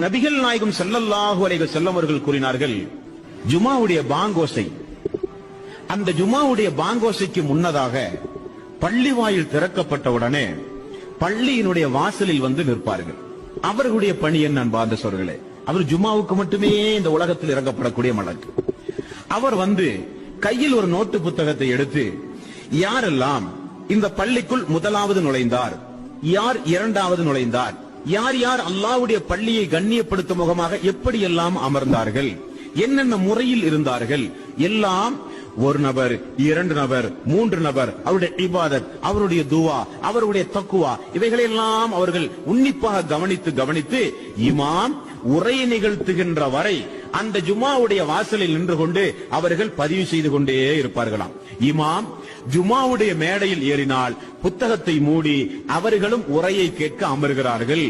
நபிகள் நாயகம் ஸல்லல்லாஹு அலைகள் செல்லவர்கள் கூறினார்கள் ஜுமாவுடைய பாங்கோசை. அந்த ஜுமாவுடைய பாங்கோசைக்கு முன்னதாக பள்ளி வாயில் திறக்கப்பட்டவுடனே பள்ளியினுடைய வாசலில் வந்து நிற்பார்கள். அவர்களுடைய பணி என்ன அன்பார்ந்த சொல்களே அவர் ஜுமாவுக்கு மட்டுமே இந்த உலகத்தில் இறங்கப்படக்கூடிய மலக்கு அவர் வந்து கையில் ஒரு நோட்டு புத்தகத்தை எடுத்து யாரெல்லாம் இந்த பள்ளிக்குள் முதலாவது நுழைந்தார் யார் இரண்டாவது நுழைந்தார் யார் யார் அல்லாஹ்வுடைய பள்ளியை கண்ணியப்படுத்தும் முகமாக எப்படியெல்லாம் அமர்ந்தார்கள்? என்னென்ன முறையில் இருந்தார்கள்? எல்லாம் ஒரு நபர் இரண்டு நபர் மூன்று நபர் அவருடைய இபாதத் அவருடைய துவா அவருடைய தக்குவா இவைகளெல்லாம் அவர்கள் உன்னிப்பாக கவனித்து கவனித்து இமாம் உரையை நிகழ்த்துகின்ற வரை அந்த ஜுமாவுடைய வாசலில் நின்று கொண்டு அவர்கள் பதிவு செய்து கொண்டே இருப்பார்களாம். இமாம் ஜுமாவுடைய மேடையில் ஏறினால் புத்தகத்தை மூடி அவர்களும் உரையை கேட்க அமர்கிறார்கள்.